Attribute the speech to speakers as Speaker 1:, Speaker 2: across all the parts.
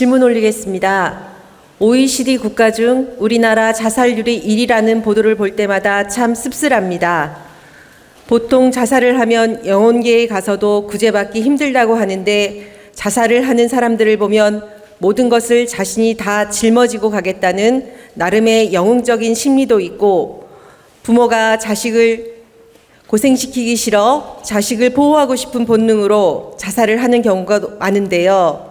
Speaker 1: 질문 올리겠습니다. OECD 국가 중 우리나라 자살률이 1위라는 보도를 볼 때마다 참 씁쓸합니다. 보통 자살을 하면 영혼계에 가서도 구제받기 힘들다고 하는데 자살을 하는 사람들을 보면 모든 것을 자신이 다 짊어지고 가겠다는 나름의 영웅적인 심리도 있고 부모가 자식을 고생시키기 싫어 자식을 보호하고 싶은 본능으로 자살을 하는 경우가 많은데요.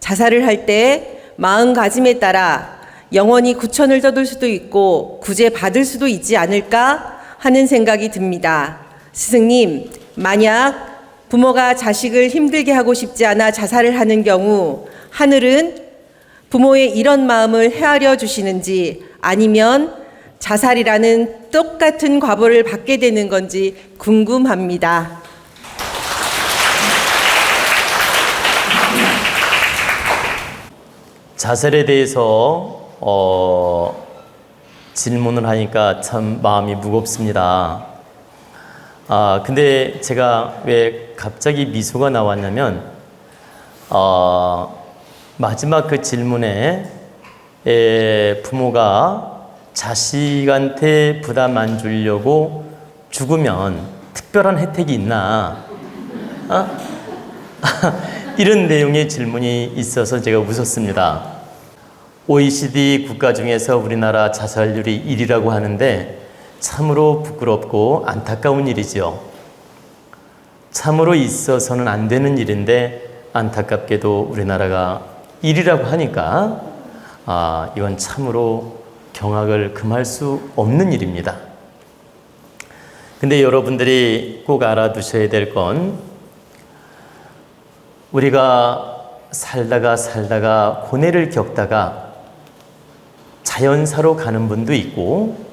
Speaker 1: 자살을 할 때 마음가짐에 따라 영원히 구천을 떠돌 수도 있고 구제받을 수도 있지 않을까 하는 생각이 듭니다. 스승님, 만약 부모가 자식을 힘들게 하고 싶지 않아 자살을 하는 경우 하늘은 부모의 이런 마음을 헤아려 주시는지 아니면 자살이라는 똑같은 과보를 받게 되는 건지 궁금합니다.
Speaker 2: 자살에 대해서 어, 질문을 하니까 참 마음이 무겁습니다. 아, 근데 제가 왜 갑자기 미소가 나왔냐면, 어, 마지막 그 질문에 에, 부모가 자식한테 부담 안 주려고 죽으면 특별한 혜택이 있나? 어? 이런 내용의 질문이 있어서 제가 웃었습니다. OECD 국가 중에서 우리나라 자살률이 1위라고 하는데 참으로 부끄럽고 안타까운 일이죠. 참으로 있어서는 안 되는 일인데 안타깝게도 우리나라가 1위라고 하니까 아, 이건 참으로 경악을 금할 수 없는 일입니다. 근데 여러분들이 꼭 알아두셔야 될건 우리가 살다가 살다가 고뇌를 겪다가 자연사로 가는 분도 있고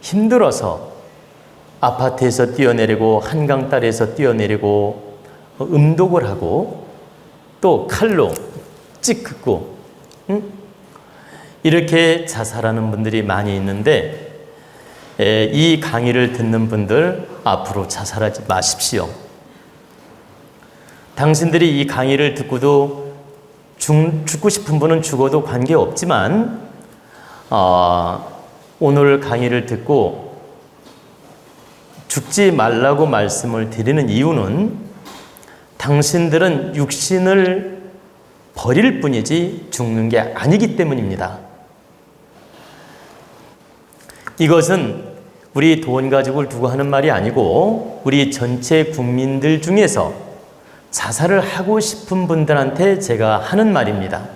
Speaker 2: 힘들어서 아파트에서 뛰어내리고 한강딸에서 뛰어내리고 음독을 하고 또 칼로 찌긋고 응? 이렇게 자살하는 분들이 많이 있는데 에, 이 강의를 듣는 분들 앞으로 자살하지 마십시오. 당신들이 이 강의를 듣고도 죽, 죽고 싶은 분은 죽어도 관계없지만 어, 오늘 강의를 듣고 죽지 말라고 말씀을 드리는 이유는 당신들은 육신을 버릴 뿐이지 죽는 게 아니기 때문입니다. 이것은 우리 돈 가족을 두고 하는 말이 아니고 우리 전체 국민들 중에서 자살을 하고 싶은 분들한테 제가 하는 말입니다.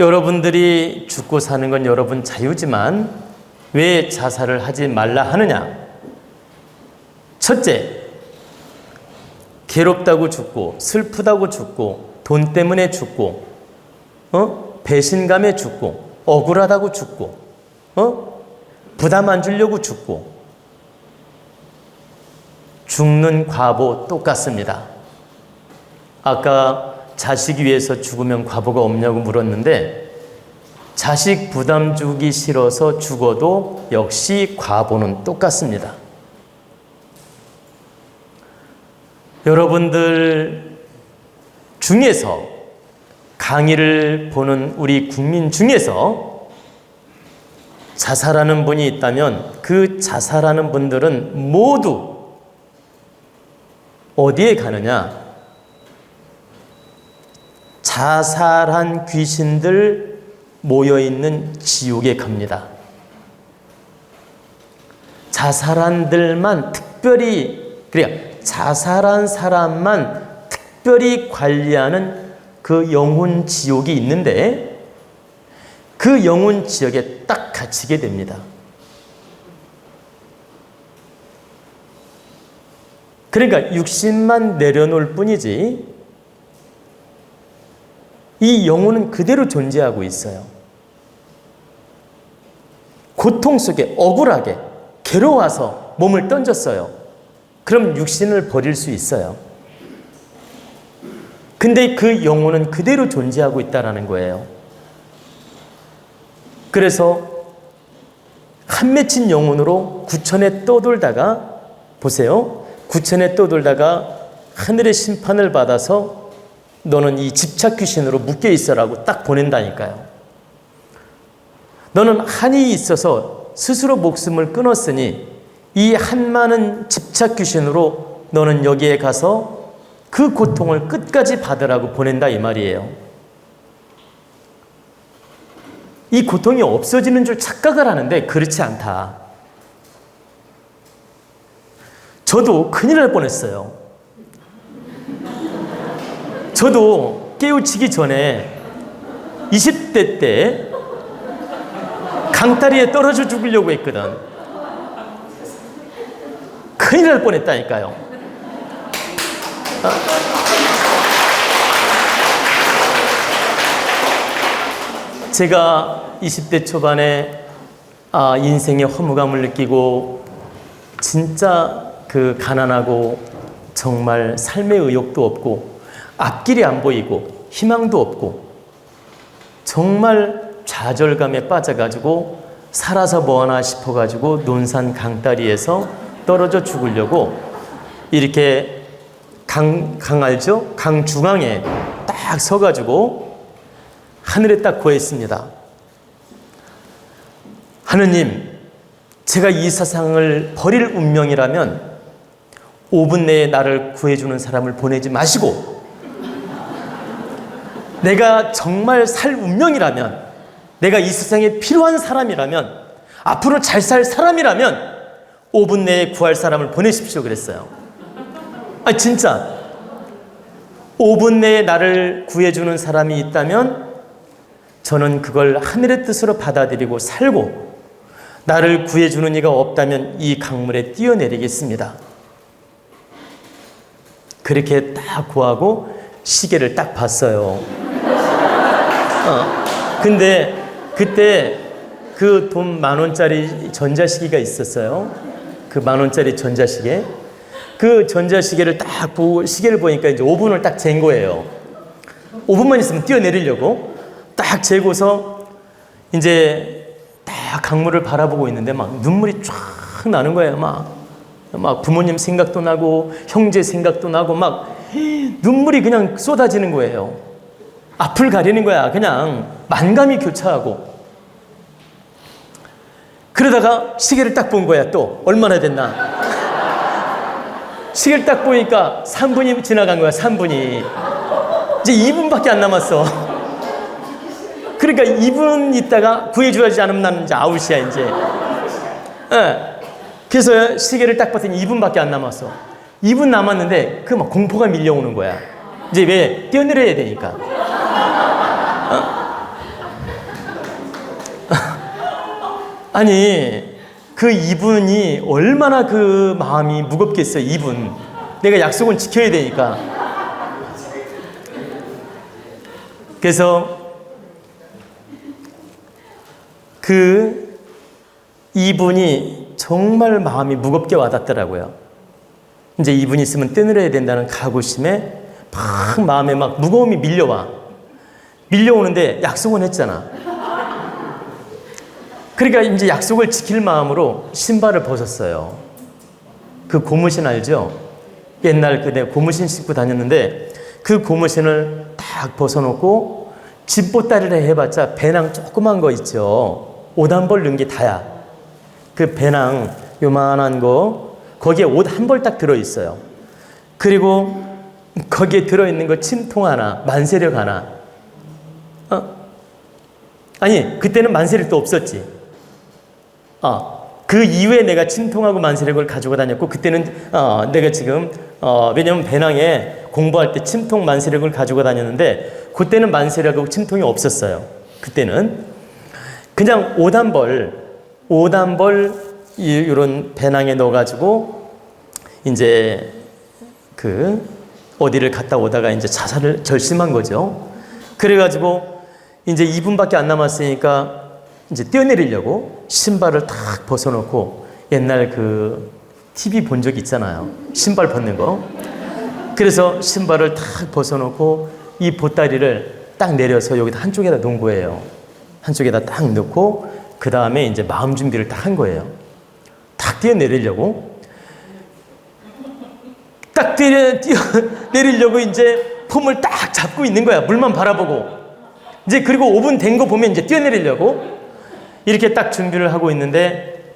Speaker 2: 여러분들이 죽고 사는 건 여러분 자유지만 왜 자살을 하지 말라 하느냐? 첫째, 괴롭다고 죽고, 슬프다고 죽고, 돈 때문에 죽고, 어? 배신감에 죽고, 억울하다고 죽고, 어? 부담 안 주려고 죽고, 죽는 과보 똑같습니다. 아까 자식 위해서 죽으면 과보가 없냐고 물었는데 자식 부담 주기 싫어서 죽어도 역시 과보는 똑같습니다. 여러분들 중에서 강의를 보는 우리 국민 중에서 자살하는 분이 있다면 그 자살하는 분들은 모두 어디에 가느냐? 자살한 귀신들 모여 있는 지옥에 갑니다. 자살한들만 특별히 그래 자살한 사람만 특별히 관리하는 그 영혼 지옥이 있는데 그 영혼 지역에 딱 갇히게 됩니다. 그러니까 육신만 내려놓을 뿐이지 이 영혼은 그대로 존재하고 있어요. 고통 속에 억울하게 괴로워서 몸을 던졌어요. 그럼 육신을 버릴 수 있어요. 근데 그 영혼은 그대로 존재하고 있다라는 거예요. 그래서 한 맺힌 영혼으로 구천에 떠돌다가 보세요. 구천에 떠돌다가 하늘의 심판을 받아서 너는 이 집착 귀신으로 묶여 있어라고 딱 보낸다니까요. 너는 한이 있어서 스스로 목숨을 끊었으니 이 한많은 집착 귀신으로 너는 여기에 가서 그 고통을 끝까지 받으라고 보낸다 이 말이에요. 이 고통이 없어지는 줄 착각을 하는데 그렇지 않다. 저도 큰일 날 뻔했어요. 저도 깨우치기 전에 20대 때 강다리에 떨어져 죽으려고 했거든. 큰일 날 뻔했다니까요. 제가 20대 초반에 아, 인생의 허무감을 느끼고 진짜 그 가난하고 정말 삶의 의욕도 없고 앞길이 안 보이고 희망도 없고 정말 좌절감에 빠져가지고 살아서 뭐하나 싶어가지고 논산 강다리에서 떨어져 죽으려고 이렇게 강, 강 알죠? 강 중앙에 딱 서가지고 하늘에 딱 고했습니다. 하느님, 제가 이 세상을 버릴 운명이라면 5분 내에 나를 구해주는 사람을 보내지 마시고 내가 정말 살 운명이라면 내가 이 세상에 필요한 사람이라면 앞으로 잘 살 사람이라면 5분 내에 구할 사람을 보내십시오 그랬어요. 아 진짜 5분 내에 나를 구해주는 사람이 있다면 저는 그걸 하늘의 뜻으로 받아들이고 살고 나를 구해주는 이가 없다면 이 강물에 뛰어내리겠습니다. 그렇게 딱 구하고 시계를 딱 봤어요. 어, 근데 그때 그 돈 만 원짜리 전자시계가 있었어요. 그 만 원짜리 전자시계. 그 전자시계를 딱 보고 시계를 보니까 이제 5분을 딱 잰 거예요. 5분만 있으면 뛰어내리려고 딱 재고서 이제 딱 강물을 바라보고 있는데 막 눈물이 쫙 나는 거예요. 막, 막 부모님 생각도 나고 형제 생각도 나고 막 눈물이 그냥 쏟아지는 거예요. 앞을 가리는 거야. 그냥 만감이 교차하고. 그러다가 시계를 딱 본 거야. 또 얼마나 됐나? 시계를 딱 보니까 3분이 지나간 거야. 3분이. 이제 2분밖에 안 남았어. 그러니까 2분 있다가 구해줘야지 않으면 나는 이제 아웃이야, 이제. 예. 그래서 시계를 딱 봤더니 2분밖에 안 남았어. 2분 남았는데 그 막 공포가 밀려오는 거야. 이제 왜? 뛰어내려야 되니까. 어? 아니, 그 2분이 얼마나 그 마음이 무겁겠어요, 2분. 내가 약속은 지켜야 되니까. 그래서 그 이분이 정말 마음이 무겁게 와닿더라고요. 이제 이분 있으면 떼내려야 된다는 각오심에 막 마음에 막 무거움이 밀려와. 밀려오는데 약속은 했잖아. 그러니까 이제 약속을 지킬 마음으로 신발을 벗었어요. 그 고무신 알죠? 옛날 그내 고무신 신고 다녔는데 그 고무신을 딱 벗어놓고 집보따리를 해봤자 배낭 조그만 거 있죠. 옷 한 벌 넣은 게 다야. 그 배낭 요만한 거 거기에 옷 한 벌 딱 들어 있어요. 그리고 거기에 들어 있는 거 침통 하나, 만세력 하나. 어? 아니 그때는 만세력도 없었지. 아, 그 이후에 내가 침통하고 만세력을 가지고 다녔고 그때는 어, 내가 지금 어, 왜냐면 배낭에 공부할 때 침통 만세력을 가지고 다녔는데 그때는 만세력하고 침통이 없었어요. 그때는 그냥 옷 한 벌, 옷한벌 이런 배낭에 넣어가지고 이제 그 어디를 갔다 오다가 이제 자살을 결심한 거죠. 그래가지고 이제 2분밖에 안 남았으니까 이제 뛰어내리려고 신발을 탁 벗어놓고 옛날 그 TV 본 적 있잖아요. 신발 벗는 거. 그래서 신발을 탁 벗어놓고 이 보따리를 딱 내려서 여기다 한쪽에다 놓은 거예요. 한쪽에다 딱 넣고 그 다음에 이제 마음 준비를 딱 한 거예요. 탁 뛰어내리려고 딱 뛰어, 뛰어 내리려고 이제 폼을 딱 잡고 있는 거야. 물만 바라보고. 이제 그리고 5분 된 거 보면 이제 뛰어내리려고 이렇게 딱 준비를 하고 있는데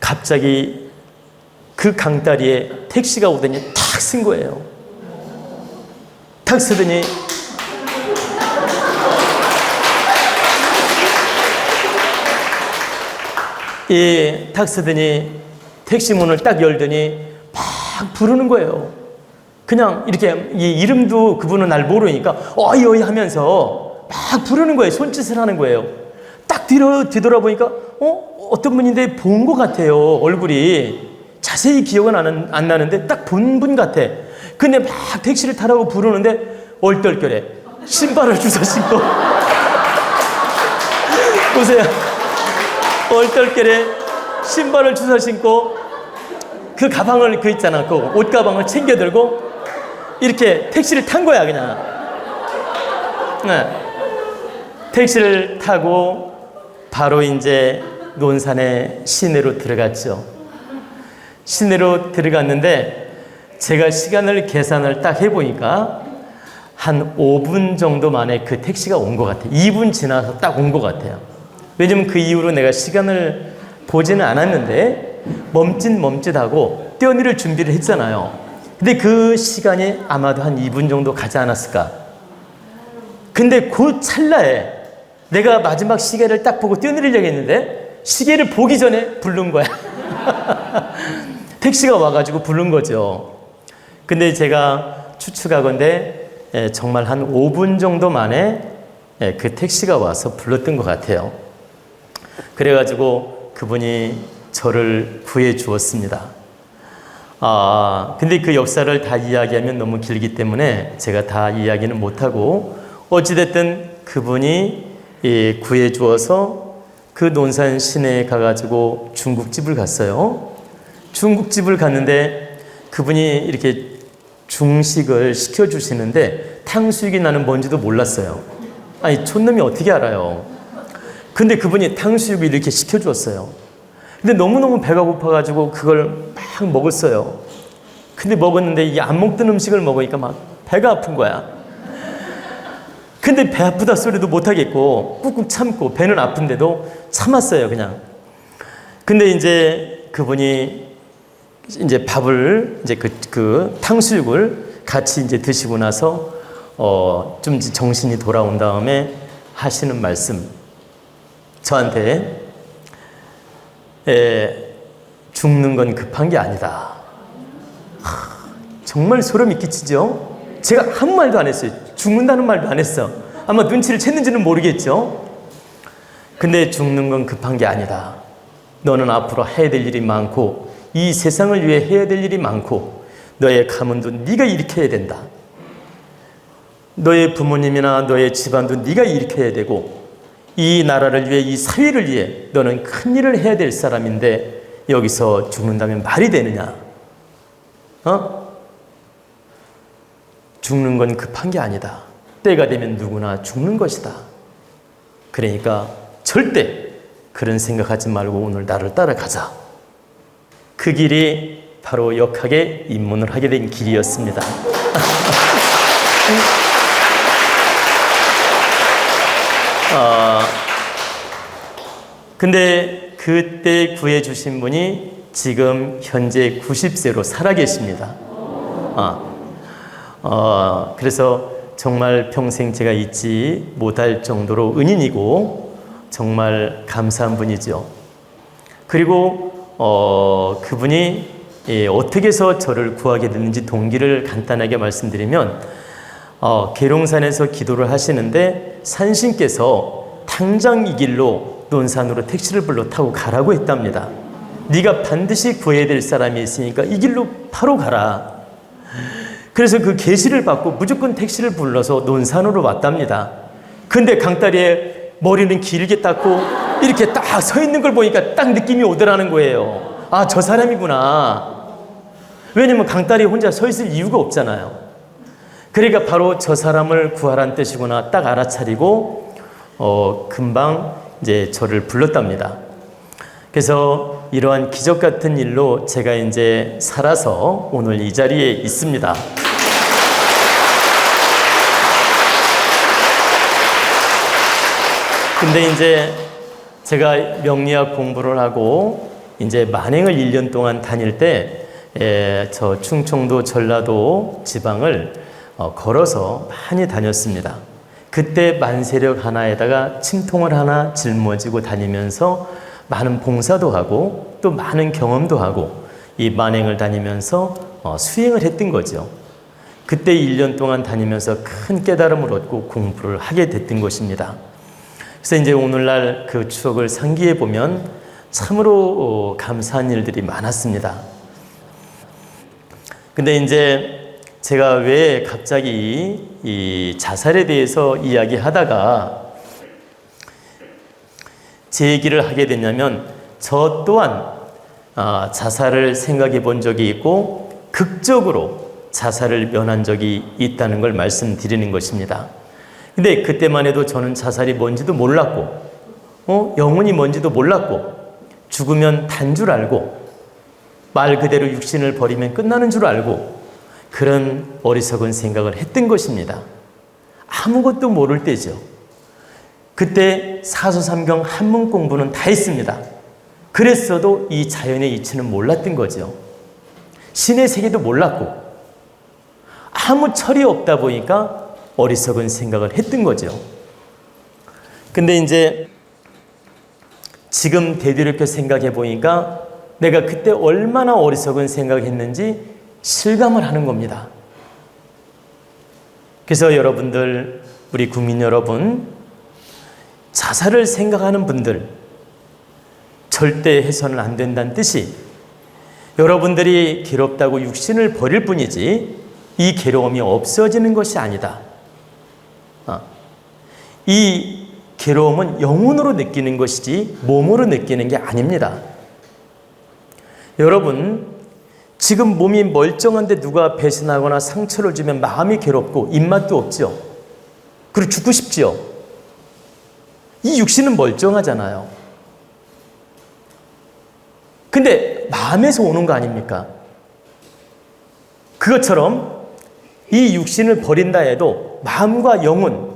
Speaker 2: 갑자기 그 강다리에 택시가 오더니 탁 쓴 거예요. 탁 쓰더니 이 탁스더니 택시 문을 딱 열더니 막 부르는 거예요. 그냥 이렇게 이 이름도 그분은 날 모르니까 어이 어이 하면서 막 부르는 거예요. 손짓을 하는 거예요. 딱 뒤로 뒤돌아보니까 어 어떤 분인데 본 것 같아요. 얼굴이 자세히 기억은 안, 안 나는데 딱 본 분 같아. 근데 막 택시를 타라고 부르는데 얼떨결에 신발을 주워 신고 보세요. 얼떨결에 신발을 주워 신고 그 가방을 그 있잖아 그 옷 가방을 챙겨 들고 이렇게 택시를 탄 거야 그냥. 네. 택시를 타고 바로 이제 논산의 시내로 들어갔죠. 시내로 들어갔는데 제가 시간을 계산을 딱 해보니까 한 5분 정도 만에 그 택시가 온 것 같아요. 2분 지나서 딱 온 것 같아요 왜냐면 그 이후로 내가 시간을 보지는 않았는데 멈칫 멈칫하고 뛰어내릴 준비를 했잖아요. 근데 그 시간이 아마도 한 2분 정도 가지 않았을까. 근데 그 찰나에 내가 마지막 시계를 딱 보고 뛰어내리려고 했는데 시계를 보기 전에 부른 거야. 택시가 와가지고 부른 거죠. 근데 제가 추측하건데 예, 정말 한 5분 정도 만에 예, 그 택시가 와서 불렀던 것 같아요. 그래가지고 그분이 저를 구해 주었습니다. 아, 근데 그 역사를 다 이야기하면 너무 길기 때문에 제가 다 이야기는 못하고 어찌됐든 그분이 예, 구해 주어서 그 논산 시내에 가가지고 중국집을 갔어요. 중국집을 갔는데 그분이 이렇게 중식을 시켜주시는데 탕수육이 나는 뭔지도 몰랐어요. 아니, 촌놈이 어떻게 알아요? 근데 그분이 탕수육을 이렇게 시켜주었어요. 근데 너무너무 배가 고파가지고 그걸 막 먹었어요. 근데 먹었는데 이안 먹던 음식을 먹으니까 막 배가 아픈 거야. 근데 배 아프다 소리도 못하겠고 꾹꾹 참고 배는 아픈데도 참았어요 그냥. 근데 이제 그분이 이제 밥을 이제 그, 그 탕수육을 같이 이제 드시고 나서 어 좀 정신이 돌아온 다음에 하시는 말씀 저한테 에, 죽는 건 급한 게 아니다. 하, 정말 소름이 끼치죠? 제가 아무 말도 안 했어요. 죽는다는 말도 안 했어. 아마 눈치를 챘는지는 모르겠죠? 근데 죽는 건 급한 게 아니다. 너는 앞으로 해야 될 일이 많고 이 세상을 위해 해야 될 일이 많고 너의 가문도 네가 일으켜야 된다. 너의 부모님이나 너의 집안도 네가 일으켜야 되고 이 나라를 위해 이 사회를 위해 너는 큰 일을 해야 될 사람인데 여기서 죽는다면 말이 되느냐? 어? 죽는 건 급한 게 아니다. 때가 되면 누구나 죽는 것이다. 그러니까 절대 그런 생각하지 말고 오늘 나를 따라가자. 그 길이 바로 역학에 입문을 하게 된 길이었습니다. 어, 근데 그때 구해주신 분이 지금 현재 90세로 살아계십니다. 아, 어, 그래서 정말 평생 제가 잊지 못할 정도로 은인이고 정말 감사한 분이죠. 그리고 어, 그분이 예, 어떻게 해서 저를 구하게 됐는지 동기를 간단하게 말씀드리면 어, 계룡산에서 기도를 하시는데 산신께서 당장 이 길로 논산으로 택시를 불러 타고 가라고 했답니다. 네가 반드시 구해야 될 사람이 있으니까 이 길로 바로 가라. 그래서 그 계시를 받고 무조건 택시를 불러서 논산으로 왔답니다. 근데 강다리에 머리는 길게 닦고 이렇게 딱 서 있는 걸 보니까 딱 느낌이 오더라는 거예요. 아, 저 사람이구나. 왜냐면 강다리에 혼자 서 있을 이유가 없잖아요. 그러니까 바로 저 사람을 구하란 뜻이구나 딱 알아차리고 어, 금방 이제 저를 불렀답니다. 그래서 이러한 기적 같은 일로 제가 이제 살아서 오늘 이 자리에 있습니다. 근데 이제 제가 명리학 공부를 하고 이제 만행을 1년 동안 다닐 때 저 충청도 전라도 지방을 어, 걸어서 많이 다녔습니다. 그때 만세력 하나에다가 침통을 하나 짊어지고 다니면서 많은 봉사도 하고 또 많은 경험도 하고 이 만행을 다니면서 어, 수행을 했던 거죠. 그때 1년 동안 다니면서 큰 깨달음을 얻고 공부를 하게 됐던 것입니다. 그래서 이제 오늘날 그 추억을 상기해 보면 참으로 어, 감사한 일들이 많았습니다. 근데 이제 제가 왜 갑자기 이 자살에 대해서 이야기하다가 제 얘기를 하게 됐냐면 저 또한 아, 자살을 생각해 본 적이 있고 극적으로 자살을 면한 적이 있다는 걸 말씀드리는 것입니다. 근데 그때만 해도 저는 자살이 뭔지도 몰랐고, 어? 영혼이 뭔지도 몰랐고, 죽으면 단 줄 알고, 말 그대로 육신을 버리면 끝나는 줄 알고, 그런 어리석은 생각을 했던 것입니다. 아무것도 모를 때죠. 그때 사소삼경 한문 공부는 다 했습니다. 그랬어도 이 자연의 이치는 몰랐던 거죠. 신의 세계도 몰랐고, 아무 철이 없다 보니까 어리석은 생각을 했던 거죠. 근데 이제 지금 되돌이켜 생각해 보니까 내가 그때 얼마나 어리석은 생각을 했는지 실감을 하는 겁니다. 그래서 여러분들, 우리 국민 여러분, 자살을 생각하는 분들, 절대 해서는 안 된다는 뜻이 여러분들이 괴롭다고 육신을 버릴 뿐이지 이 괴로움이 없어지는 것이 아니다. 어. 이 괴로움은 영혼으로 느끼는 것이지 몸으로 느끼는 게 아닙니다. 여러분, 지금 몸이 멀쩡한데 누가 배신하거나 상처를 주면 마음이 괴롭고 입맛도 없죠. 그리고 죽고 싶지요. 이 육신은 멀쩡하잖아요. 근데 마음에서 오는 거 아닙니까? 그것처럼 이 육신을 버린다 해도 마음과 영혼,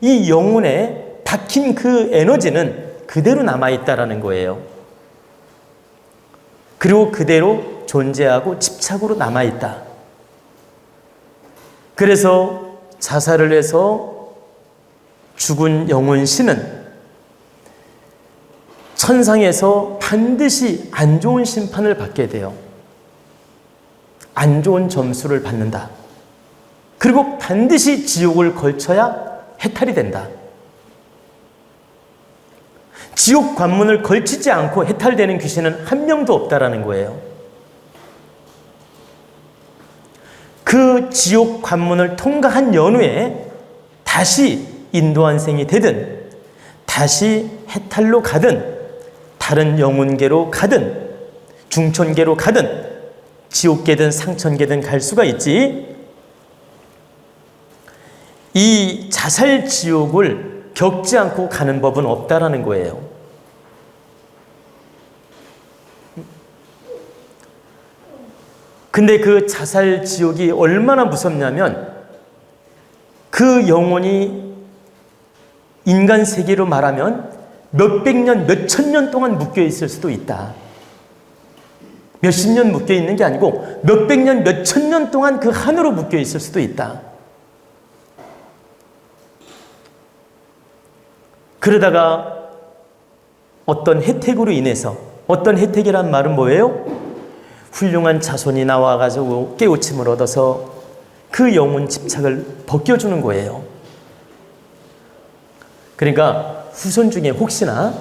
Speaker 2: 이 영혼에 박힌 그 에너지는 그대로 남아있다라는 거예요. 그리고 그대로 존재하고 집착으로 남아있다. 그래서 자살을 해서 죽은 영혼 신은 천상에서 반드시 안 좋은 심판을 받게 돼요. 안 좋은 점수를 받는다. 그리고 반드시 지옥을 걸쳐야 해탈이 된다. 지옥 관문을 걸치지 않고 해탈되는 귀신은 한 명도 없다라는 거예요. 그 지옥 관문을 통과한 연후에 다시 인도한생이 되든 다시 해탈로 가든 다른 영혼계로 가든 중천계로 가든 지옥계든 상천계든 갈 수가 있지. 이 자살 지옥을 겪지 않고 가는 법은 없다라는 거예요. 근데 그 자살 지옥이 얼마나 무섭냐면 그 영혼이 인간 세계로 말하면 몇백 년, 몇천 년 동안 묶여 있을 수도 있다. 몇십 년 묶여 있는 게 아니고 몇백 년, 몇천 년 동안 그 하늘로 묶여 있을 수도 있다. 그러다가 어떤 혜택으로 인해서 어떤 혜택이란 말은 뭐예요? 훌륭한 자손이 나와가지고 깨우침을 얻어서 그 영혼 집착을 벗겨주는 거예요. 그러니까 후손 중에 혹시나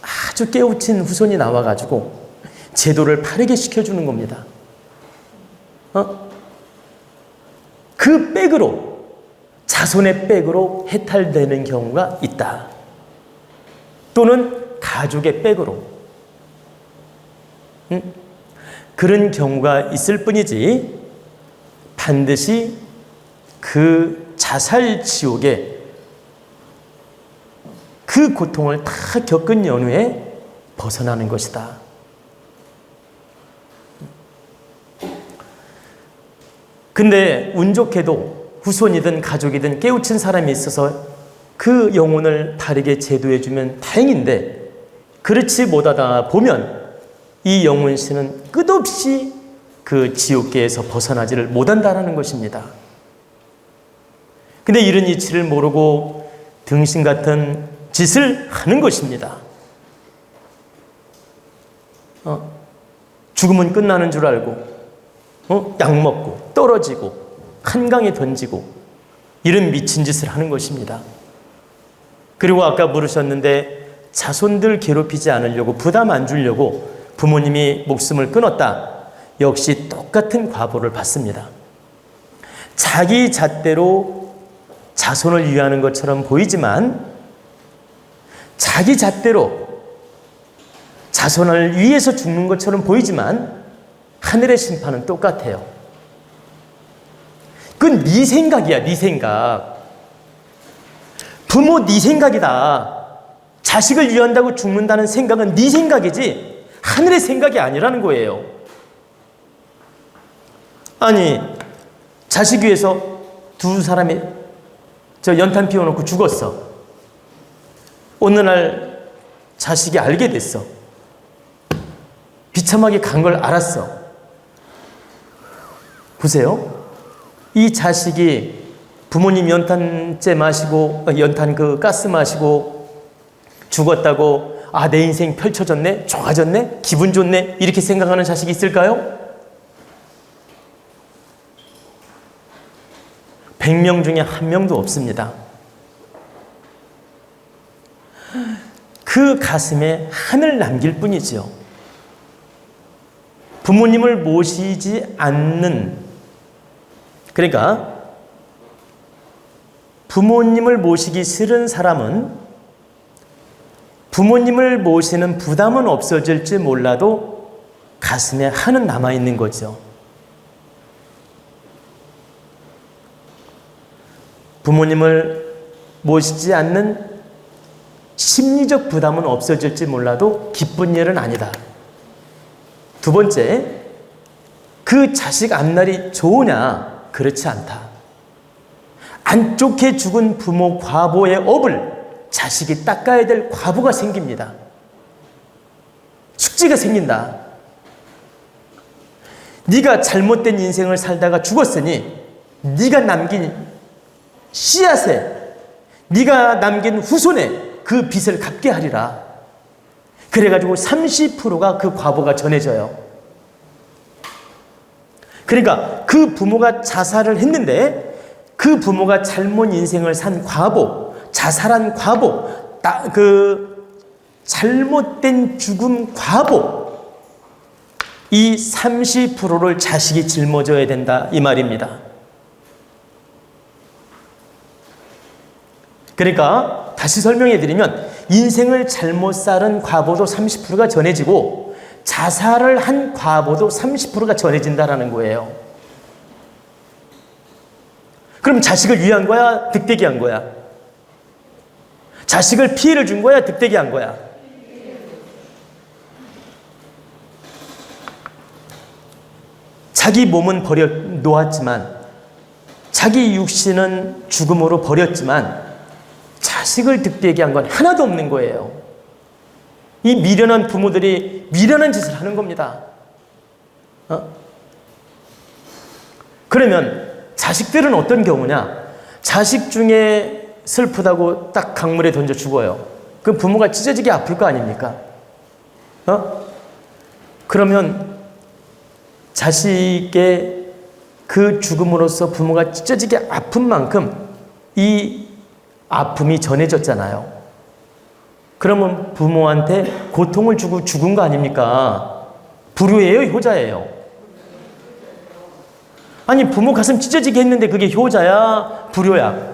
Speaker 2: 아주 깨우친 후손이 나와가지고 제도를 바르게 시켜주는 겁니다. 어? 그 백으로 자손의 백으로 해탈되는 경우가 있다. 또는 가족의 백으로. 응? 그런 경우가 있을 뿐이지 반드시 그 자살 지옥에 그 고통을 다 겪은 연후에 벗어나는 것이다. 근데 운 좋게도 후손이든 가족이든 깨우친 사람이 있어서 그 영혼을 바르게 제도해주면 다행인데 그렇지 못하다 보면 이 영혼 씨는 끝없이 그 지옥계에서 벗어나지를 못한다라는 것입니다. 근데 이런 이치를 모르고 등신 같은 짓을 하는 것입니다. 어, 죽으면 끝나는 줄 알고, 어, 약 먹고, 떨어지고, 한강에 던지고, 이런 미친 짓을 하는 것입니다. 그리고 아까 물으셨는데, 자손들 괴롭히지 않으려고, 부담 안 주려고 부모님이 목숨을 끊었다. 역시 똑같은 과보를 받습니다. 자기 잣대로 자손을 위하는 것처럼 보이지만, 자기 잣대로 자손을 위해서 죽는 것처럼 보이지만 하늘의 심판은 똑같아요. 그건 네 생각이야, 네 생각. 부모 네 생각이다. 자식을 위한다고 죽는다는 생각은 네 생각이지 하늘의 생각이 아니라는 거예요. 아니, 자식 위해서 두 사람이 저 연탄 피워놓고 죽었어. 어느 날 자식이 알게 됐어. 비참하게 간 걸 알았어. 보세요. 이 자식이 부모님 연탄재 마시고, 어, 연탄 그 가스 마시고 죽었다고, 아, 내 인생 펼쳐졌네? 좋아졌네? 기분 좋네? 이렇게 생각하는 자식이 있을까요? 100명 중에 한 명도 없습니다. 그 가슴에 한을 남길 뿐이지요. 부모님을 모시지 않는 그러니까 부모님을 모시기 싫은 사람은 부모님을 모시는 부담은 없어질지 몰라도 가슴에 한은 남아 있는 거죠. 부모님을 모시지 않는 심리적 부담은 없어질지 몰라도 기쁜 일은 아니다. 두 번째, 그 자식 앞날이 좋으냐? 그렇지 않다. 안 좋게 죽은 부모 과보의 업을 자식이 닦아야 될 과부가 생깁니다. 숙제가 생긴다. 네가 잘못된 인생을 살다가 죽었으니 네가 남긴 씨앗에 네가 남긴 후손에 그 빚을 갚게 하리라. 그래가지고 30%가 그 과보가 전해져요. 그러니까 그 부모가 자살을 했는데 그 부모가 잘못 인생을 산 과보, 자살한 과보, 따, 그 잘못된 죽음 과보, 이 30%를 자식이 짊어져야 된다 이 말입니다. 그러니까 다시 설명해 드리면 인생을 잘못 살은 과보도 30%가 전해지고 자살을 한 과보도 30%가 전해진다라는 거예요. 그럼 자식을 위한 거야? 득대기 한 거야? 자식을 피해를 준 거야? 득대기 한 거야? 자기 몸은 버려 놓았지만 자기 육신은 죽음으로 버렸지만 자식을 득되게 한 건 하나도 없는 거예요. 이 미련한 부모들이 미련한 짓을 하는 겁니다. 어? 그러면 자식들은 어떤 경우냐? 자식 중에 슬프다고 딱 강물에 던져 죽어요. 그 부모가 찢어지게 아플 거 아닙니까? 어? 그러면 자식의 그 죽음으로써 부모가 찢어지게 아픈 만큼 이 아픔이 전해졌잖아요. 그러면 부모한테 고통을 주고 죽은 거 아닙니까? 불효예요, 효자예요? 아니, 부모 가슴 찢어지게 했는데 그게 효자야, 불효야?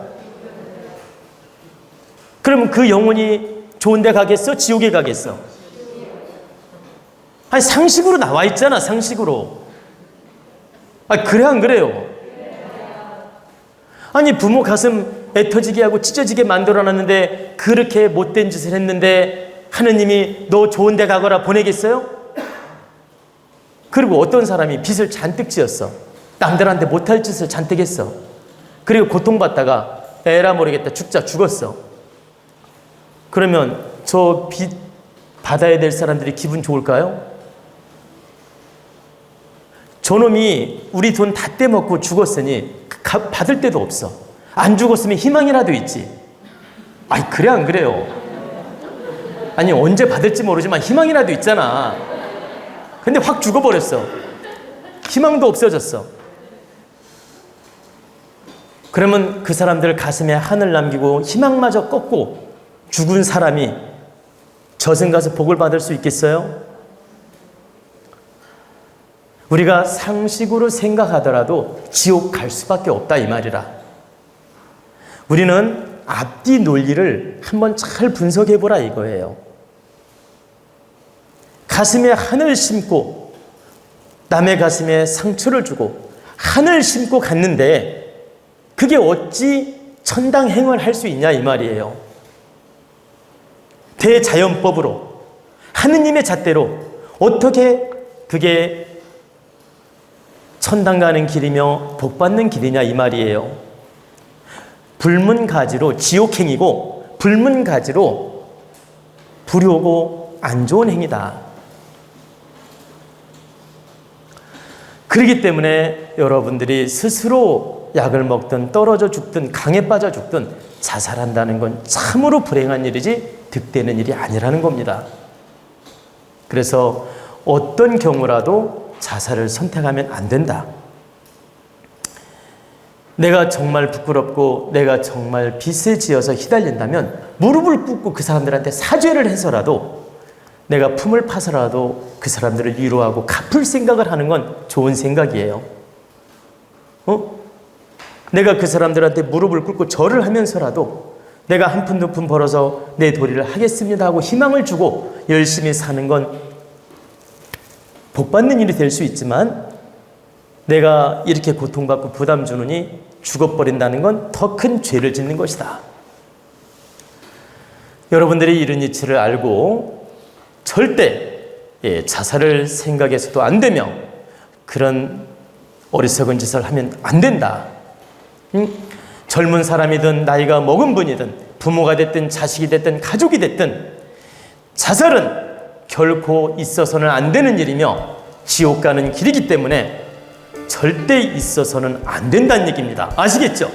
Speaker 2: 그러면 그 영혼이 좋은 데 가겠어? 지옥에 가겠어? 아니, 상식으로 나와 있잖아, 상식으로. 아, 그래, 안 그래요? 아니, 부모 가슴 애터지게 하고 찢어지게 만들어 놨는데 그렇게 못된 짓을 했는데 하느님이 너 좋은 데 가거라 보내겠어요? 그리고 어떤 사람이 빚을 잔뜩 지었어. 남들한테 못할 짓을 잔뜩 했어. 그리고 고통받다가 에라 모르겠다 죽자 죽었어. 그러면 저 빚 받아야 될 사람들이 기분 좋을까요? 저놈이 우리 돈 다 떼먹고 죽었으니 가- 받을 데도 없어. 안 죽었으면 희망이라도 있지. 아니 그래 안 그래요? 아니 언제 받을지 모르지만 희망이라도 있잖아. 근데 확 죽어버렸어. 희망도 없어졌어. 그러면 그 사람들 가슴에 한을 남기고 희망마저 꺾고 죽은 사람이 저승 가서 복을 받을 수 있겠어요? 우리가 상식으로 생각하더라도 지옥 갈 수밖에 없다 이 말이라. 우리는 앞뒤 논리를 한번 잘 분석해 보라 이거예요. 가슴에 한을 심고 남의 가슴에 상처를 주고 한을 심고 갔는데 그게 어찌 천당 행을 할 수 있냐 이 말이에요. 대자연법으로 하느님의 잣대로 어떻게 그게 천당 가는 길이며 복 받는 길이냐 이 말이에요. 불문가지로 지옥행이고 불문가지로 불효고 안 좋은 행위다. 그렇기 때문에 여러분들이 스스로 약을 먹든 떨어져 죽든 강에 빠져 죽든 자살한다는 건 참으로 불행한 일이지 득되는 일이 아니라는 겁니다. 그래서 어떤 경우라도 자살을 선택하면 안 된다. 내가 정말 부끄럽고 내가 정말 빚을 지어서 휘달린다면 무릎을 꿇고 그 사람들한테 사죄를 해서라도 내가 품을 파서라도 그 사람들을 위로하고 갚을 생각을 하는 건 좋은 생각이에요. 어? 내가 그 사람들한테 무릎을 꿇고 절을 하면서라도 내가 한 푼 두 푼 벌어서 내 도리를 하겠습니다 하고 희망을 주고 열심히 사는 건 복받는 일이 될 수 있지만 내가 이렇게 고통받고 부담 주느니 죽어버린다는 건 더 큰 죄를 짓는 것이다. 여러분들이 이런 이치를 알고 절대 예, 자살을 생각해서도 안 되며 그런 어리석은 짓을 하면 안 된다. 응? 젊은 사람이든 나이가 먹은 분이든 부모가 됐든 자식이 됐든 가족이 됐든 자살은 결코 있어서는 안 되는 일이며 지옥 가는 길이기 때문에 절대 있어서는 안 된다는 얘기입니다. 아시겠죠?